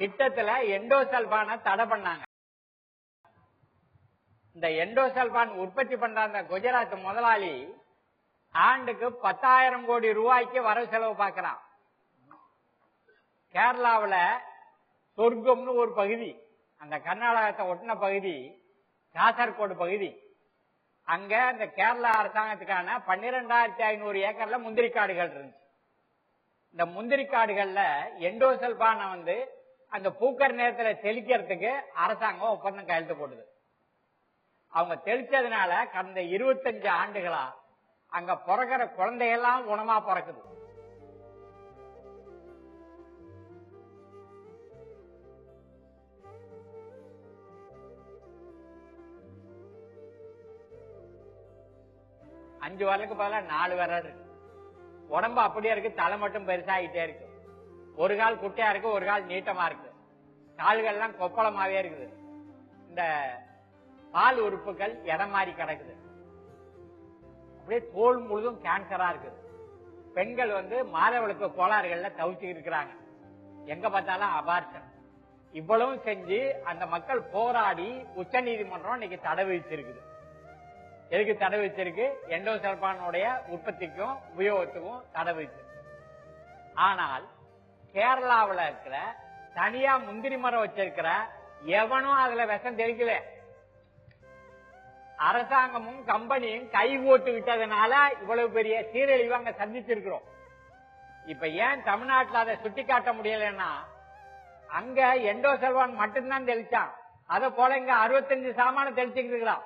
திட்டத்துல எண்டோசல்பான தடை பண்ணாங்க. இந்த எண்டோசல்பான் உற்பத்தி பண்ற அந்த குஜராத் முதலாளி ஆண்டுக்கு பத்தாயிரம் கோடி ரூபாய்க்கு வரவு செலவு பார்க்கிறான். கேரளாவுல சொர்க்கம்னு ஒரு பகுதி அந்த கர்நாடகத்தை ஒட்டின பகுதி காசர்கோடு பகுதி. அங்க இந்த கேரளா அரசாங்கத்துக்கான பன்னிரெண்டாயிரத்தி ஐநூறு ஏக்கர்ல முந்திரி காடுகள் இருந்துச்சு. இந்த முந்திரி காடுகள்ல எண்டோசல்பானை வந்து அந்த பூக்கர் நேரத்துல தெளிக்கிறதுக்கு அரசாங்கம் ஒப்பந்தம் கையெழுத்து போடுது அவங்க தெளிச்சதுனால கடந்த இருபத்தஞ்சு ஆண்டுகளா அங்க பிறக்கிற குழந்தையெல்லாம் குணமா பிறக்குது. அஞ்சு வரலுக்கு பதிலாக நாலு விரல் இருக்கு. உடம்பு அப்படியே இருக்கு தலை மட்டும் பெருசாகிட்டே இருக்கு. ஒரு கால் குட்டையா இருக்கு ஒரு கால் நீட்டமா இருக்கு. கால்கள்லாம் கொப்பளமாவே இருக்குது. இந்த பால் உறுப்புகள் இடம் மாறி கிடக்குது? அப்படியே தோல் முழுதும் கேன்சரா இருக்குது. பெண்கள் வந்து மாதவளுக்கு கோளாறுகள்ல தவிச்சு இருக்கிறாங்க. எங்க பார்த்தாலும் அபார்ஷன். இவ்வளவும் செஞ்சு அந்த மக்கள் போராடி உச்ச நீதிமன்றம் இன்னைக்கு தடை விதிச்சிருக்குது. எதுக்கு தடை வச்சிருக்கு எண்டோசல்பானுடைய உற்பத்திக்கும் உபயோகத்துக்கும் தடை விதிச்சிருக்கு. ஆனால் கேரளாவுல இருக்கிற தனியா முந்திரி மரம் வச்சிருக்கிற எவனும் அதுல விஷம் தெளிக்கல. அரசாங்கமும் கம்பெனியும் கை ஓட்டு விட்டதுனால இவ்வளவு பெரிய சீரழிவு அங்க சந்திச்சிருக்கிறோம். இப்ப ஏன் தமிழ்நாட்டுல அதை சுட்டி காட்ட முடியலன்னா அங்க எண்டோசல்வான் மட்டும்தான் தெளிச்சான். அதை போல இங்க அறுபத்தஞ்சு சாமான தெளிச்சுக்கிட்டு இருக்கிறான்.